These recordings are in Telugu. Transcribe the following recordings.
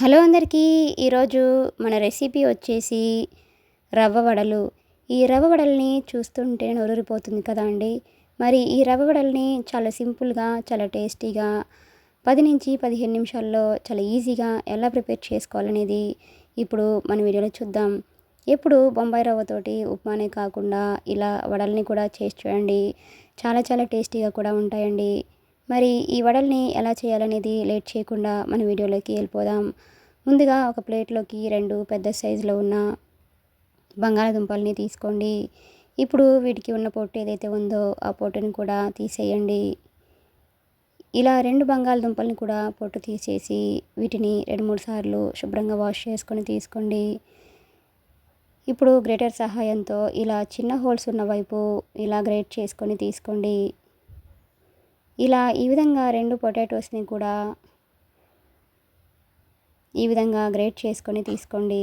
హలో అందరికీ ఈరోజు మన రెసిపీ వచ్చేసి రవ్వ వడలు. ఈ రవ్వ వడల్ని చూస్తుంటే నొరూరిపోతుంది కదా అండి. మరి ఈ రవ్వ వడల్ని చాలా సింపుల్గా చాలా టేస్టీగా పది నుంచి పదిహేను నిమిషాల్లో చాలా ఈజీగా ఎలా ప్రిపేర్ చేసుకోవాలనేది ఇప్పుడు మన వీడియోలో చూద్దాం. ఎప్పుడు బొంబాయి రవ్వతోటి ఉప్మానే కాకుండా ఇలా వడల్ని కూడా చేసి చూడండి. చాలా చాలా టేస్టీగా కూడా ఉంటాయండి. మరి ఈ వడల్ని ఎలా చేయాలనేది లేట్ చేయకుండా మన వీడియోలోకి వెళ్ళిపోదాం. ముందుగా ఒక ప్లేట్లోకి రెండు పెద్ద సైజులో ఉన్న బంగాళాదుంపల్ని తీసుకోండి. ఇప్పుడు వీటికి ఉన్న పొట్టు ఏదైతే ఉందో ఆ పొట్టుని కూడా తీసేయండి. ఇలా రెండు బంగాళదుంపల్ని కూడా పొట్టు తీసేసి వీటిని రెండు మూడు సార్లు శుభ్రంగా వాష్ చేసుకొని తీసుకోండి. ఇప్పుడు గ్రేటర్ సహాయంతో ఇలా చిన్న హోల్స్ ఉన్న వైపు ఇలా గ్రేట్ చేసుకొని తీసుకోండి. ఇలా ఈ విధంగా రెండు పొటాటోస్ని కూడా ఈ విధంగా గ్రేట్ చేసుకొని తీసుకోండి.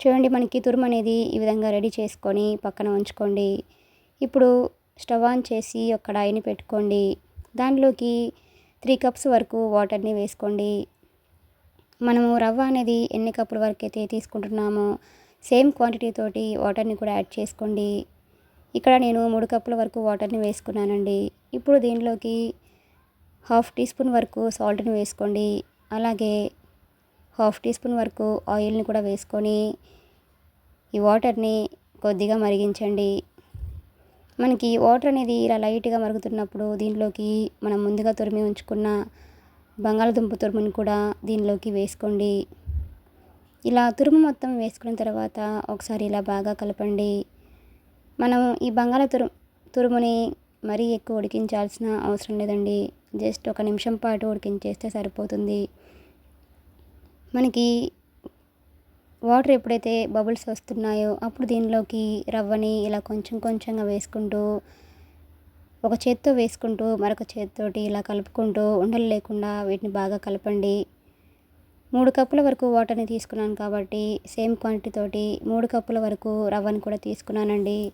చూడండి మనకి తురుము అనేది ఈ విధంగా రెడీ చేసుకొని పక్కన ఉంచుకోండి. ఇప్పుడు స్టవ్ ఆన్ చేసి ఒక కడాయిని పెట్టుకోండి. దానిలోకి త్రీ కప్స్ వరకు వాటర్ని వేసుకోండి. మనము రవ్వ అనేది ఎన్ని కప్పుల వరకు అయితే తీసుకుంటున్నామో సేమ్ క్వాంటిటీ తోటి వాటర్ని కూడా యాడ్ చేసుకోండి. ఇక్కడ నేను మూడు కప్పుల వరకు వాటర్ని వేసుకున్నానండి. ఇప్పుడు దీనిలోకి హాఫ్ టీ స్పూన్ వరకు సాల్ట్ని వేసుకోండి. అలాగే హాఫ్ టీ స్పూన్ వరకు ఆయిల్ని కూడా వేసుకొని ఈ వాటర్ని కొద్దిగా మరిగించండి. మనకి వాటర్ అనేది ఇలా లైట్గా మరుగుతున్నప్పుడు దీనిలోకి మనం ముందుగా తురిమి ఉంచుకున్న బంగాళదుంప తురుముని కూడా దీనిలోకి వేసుకోండి. ఇలా తురుము మొత్తం వేసుకున్న తర్వాత ఒకసారి ఇలా బాగా కలపండి. మనం ఈ బంగాళ తురు తురుముని మరీ ఎక్కువ ఉడికించాల్సిన అవసరం లేదండి. జస్ట్ ఒక నిమిషం పాటు ఉడికించేస్తే సరిపోతుంది. మనకి వాటర్ ఎప్పుడైతే బబుల్స్ వస్తున్నాయో అప్పుడు దీనిలోకి రవ్వని ఇలా కొంచెం కొంచెంగా వేసుకుంటూ ఒక చేత్తో వేసుకుంటూ మరొక చేత్తోటి ఇలా కలుపుకుంటూ ఉండలు లేకుండా వీటిని బాగా కలపండి. మూడు కప్పుల వరకు వాటర్ని తీసుకున్నాను కాబట్టి సేమ్ క్వాంటిటీ తోటి మూడు కప్పుల వరకు రవ్వని కూడా తీసుకున్నానండి.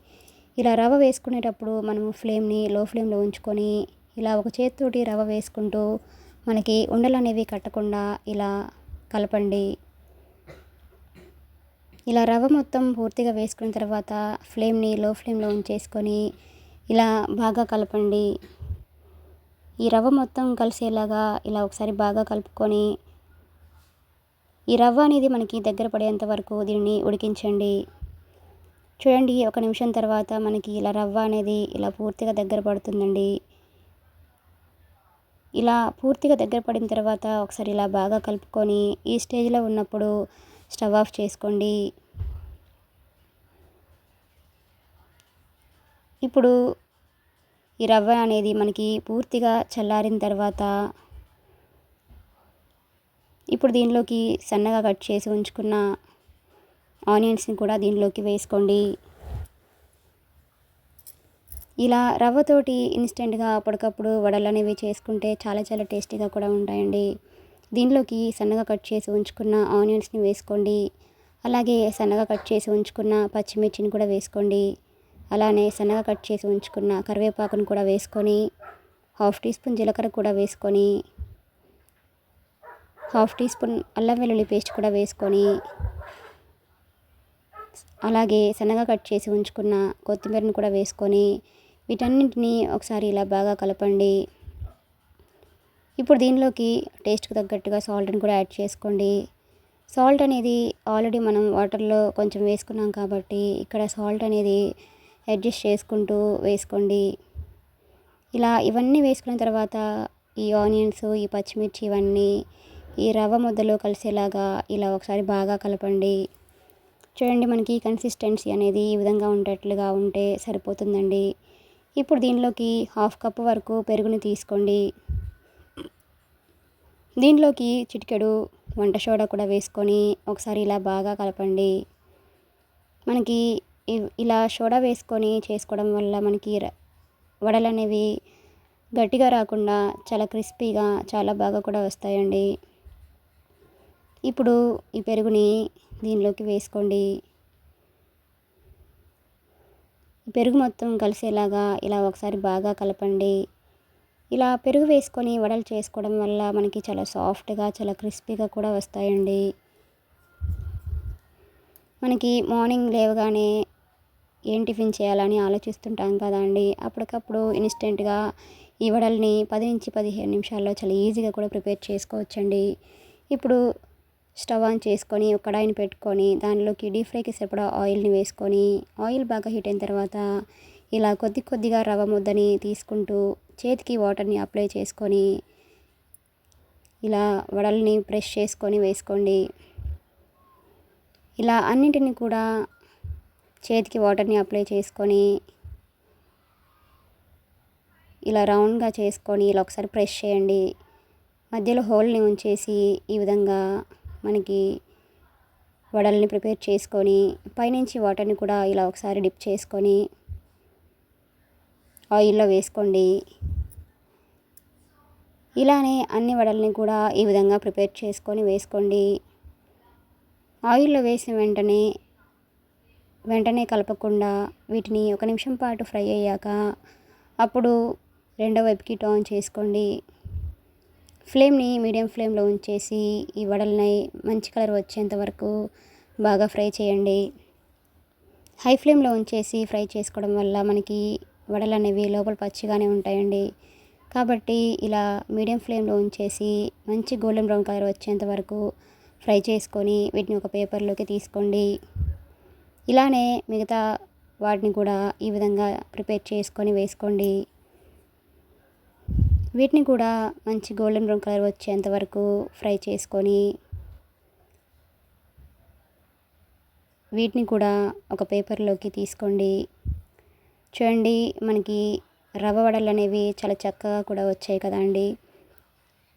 ఇలా రవ్వ వేసుకునేటప్పుడు మనము ఫ్లేమ్ని లో ఫ్లేమ్లో ఉంచుకొని ఇలా ఒక చేతితోటి రవ్వ వేసుకుంటూ మనకి ఉండలు అనేవి కట్టకుండా ఇలా కలపండి. ఇలా రవ్వ మొత్తం పూర్తిగా వేసుకున్న తర్వాత ఫ్లేమ్ని లో ఫ్లేమ్లో ఉంచేసుకొని ఇలా బాగా కలపండి. ఈ రవ్వ మొత్తం కలిసేలాగా ఇలా ఒకసారి బాగా కలుపుకొని ఈ రవ్వ అనేది మనకి దగ్గర పడేంత వరకు దీన్ని ఉడికించండి. చూడండి ఒక నిమిషం తర్వాత మనకి ఇలా రవ్వ అనేది ఇలా పూర్తిగా దగ్గర పడుతుందండి. ఇలా పూర్తిగా దగ్గర పడిన తర్వాత ఒకసారి ఇలా బాగా కలుపుకొని ఈ స్టేజ్లో ఉన్నప్పుడు స్టవ్ ఆఫ్ చేసుకోండి. ఇప్పుడు ఈ రవ్వ అనేది మనకి పూర్తిగా చల్లారిన తర్వాత ఇప్పుడు దీనిలోకి సన్నగా కట్ చేసి ఉంచుకున్న ఆనియన్స్ని కూడా దీనిలోకి వేసుకోండి. ఇలా రవ్వతోటి ఇన్స్టెంట్గా అప్పటికప్పుడు వడలు అనేవి చేసుకుంటే చాలా చాలా టేస్టీగా కూడా ఉంటాయండి. దీనిలోకి సన్నగా కట్ చేసి ఉంచుకున్న ఆనియన్స్ని వేసుకోండి. అలాగే సన్నగా కట్ చేసి ఉంచుకున్న పచ్చిమిర్చిని కూడా వేసుకోండి. అలానే సన్నగా కట్ చేసి ఉంచుకున్న కరివేపాకును కూడా వేసుకొని హాఫ్ టీ స్పూన్ జీలకర్ర కూడా వేసుకొని హాఫ్ టీ స్పూన్ అల్లం వెల్లుల్లి పేస్ట్ కూడా వేసుకొని అలాగే సన్నగా కట్ చేసి ఉంచుకున్న కొత్తిమీరను కూడా వేసుకొని వీటన్నింటినీ ఒకసారి ఇలా బాగా కలపండి. ఇప్పుడు దీనిలోకి టేస్ట్కి తగ్గట్టుగా సాల్ట్ని కూడా యాడ్ చేసుకోండి. సాల్ట్ అనేది ఆల్రెడీ మనం వాటర్లో కొంచెం వేసుకున్నాం కాబట్టి ఇక్కడ సాల్ట్ అనేది అడ్జస్ట్ చేసుకుంటూ వేసుకోండి. ఇలా ఇవన్నీ వేసుకున్న తర్వాత ఈ ఆనియన్స్ ఈ పచ్చిమిర్చి ఇవన్నీ ఈ రవ్వ ముద్దలో కలిసేలాగా ఇలా ఒకసారి బాగా కలపండి. చూడండి మనకి కన్సిస్టెన్సీ అనేది ఈ విధంగా ఉండేట్లుగా ఉంటే సరిపోతుందండి. ఇప్పుడు దీనిలోకి హాఫ్ కప్ వరకు పెరుగుని తీసుకోండి. దీనిలోకి చిటికెడు వంట సోడా కూడా వేసుకొని ఒకసారి ఇలా బాగా కలపండి. మనకి ఇలా సోడా వేసుకొని చేసుకోవడం వల్ల మనకి వడలు అనేవి గట్టిగా రాకుండా చాలా క్రిస్పీగా చాలా బాగా కూడా వస్తాయండి. ఇప్పుడు ఈ పెరుగుని దీనిలోకి వేసుకోండి. పెరుగు మొత్తం కలిసేలాగా ఇలా ఒకసారి బాగా కలపండి. ఇలా పెరుగు వేసుకొని వడలు చేసుకోవడం వల్ల మనకి చాలా సాఫ్ట్గా చాలా క్రిస్పీగా కూడా వస్తాయండి. మనకి మార్నింగ్ లేవగానే ఏం టిఫిన్ చేయాలని ఆలోచిస్తుంటాం కదండి అప్పటికప్పుడు ఇన్స్టెంట్గా ఈ వడల్ని పది నుంచి పదిహేను నిమిషాల్లో చాలా ఈజీగా కూడా ప్రిపేర్ చేసుకోవచ్చండి. ఇప్పుడు స్టవ్ ఆన్ చేసుకొని ఒక కడాయిని పెట్టుకొని దానిలోకి డీప్ ఫ్రైకి సరిపడా ఆయిల్ని వేసుకొని ఆయిల్ బాగా హీట్ అయిన తర్వాత ఇలా కొద్ది కొద్దిగా రవ్వ ముద్దని తీసుకుంటూ చేతికి వాటర్ని అప్లై చేసుకొని ఇలా వడల్ని ప్రెస్ చేసుకొని వేసుకోండి. ఇలా అన్నింటిని కూడా చేతికి వాటర్ని అప్లై చేసుకొని ఇలా రౌండ్గా చేసుకొని ఇలా ఒకసారి ప్రెస్ చేయండి. మధ్యలో హోల్ని ఉంచేసి ఈ విధంగా మనకి వడల్ని ప్రిపేర్ చేసుకొని పైనుంచి వాటర్ని కూడా ఇలా ఒకసారి డిప్ చేసుకొని ఆయిల్లో వేసుకోండి. ఇలానే అన్ని వడల్ని కూడా ఈ విధంగా ప్రిపేర్ చేసుకొని వేసుకోండి. ఆయిల్లో వేసిన వెంటనే వెంటనే కలపకుండా వీటిని ఒక నిమిషం పాటు ఫ్రై అయ్యాక అప్పుడు రెండో వైపుకి టర్న్ చేసుకోండి. ఫ్లేమ్ని మీడియం ఫ్లేమ్లో ఉంచేసి ఈ వడల్ని మంచి కలర్ వచ్చేంత వరకు బాగా ఫ్రై చేయండి. హై ఫ్లేమ్లో ఉంచేసి ఫ్రై చేసుకోవడం వల్ల మనకి వడలు అనేవి లోపల పచ్చిగానే ఉంటాయండి. కాబట్టి ఇలా మీడియం ఫ్లేమ్లో ఉంచేసి మంచి గోల్డెన్ బ్రౌన్ కలర్ వచ్చేంత వరకు ఫ్రై చేసుకొని వీటిని ఒక పేపర్లోకి తీసుకోండి. ఇలానే మిగతా వాటిని కూడా ఈ విధంగా ప్రిపేర్ చేసుకొని వేసుకోండి. వీటిని కూడా మంచి గోల్డెన్ బ్రౌన్ కలర్ వచ్చేంత వరకు ఫ్రై చేసుకొని వీటిని కూడా ఒక పేపర్లోకి తీసుకోండి. చూడండి మనకి రవ్వ వడలు అనేవి చాలా చక్కగా కూడా వచ్చాయి కదండి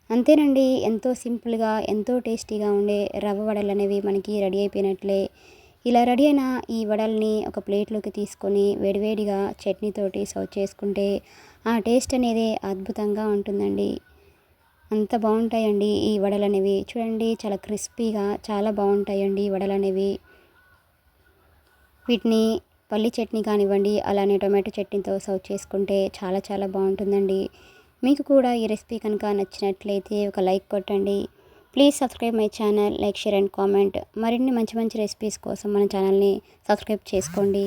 అంతేనండి ఎంతో సింపుల్గా ఎంతో టేస్టీగా ఉండే రవ్వ వడలు అనేవి మనకి రెడీ అయిపోయినట్లే. ఇలా రెడీ అయిన ఈ వడల్ని ఒక ప్లేట్లోకి తీసుకొని వేడివేడిగా చట్నీతోటి సర్వ్ చేసుకుంటే ఆ టేస్ట్ అనేది అద్భుతంగా ఉంటుందండి. అంత బాగుంటాయండి ఈ వడలు అనేవి. చూడండి చాలా క్రిస్పీగా చాలా బాగుంటాయండి ఈ వడలు అనేవి. వీటిని పల్లి చట్నీ కానివ్వండి అలానే టొమాటో చట్నీతో సర్వ్ చేసుకుంటే చాలా చాలా బాగుంటుందండి. మీకు కూడా ఈ రెసిపీ కనుక నచ్చినట్లయితే ఒక లైక్ కొట్టండి. Please subscribe my channel like share and comment మరిన్ని మంచి మంచి రెసిపీస్ కోసం మన ఛానల్ని సబ్స్క్రైబ్ చేసుకోండి.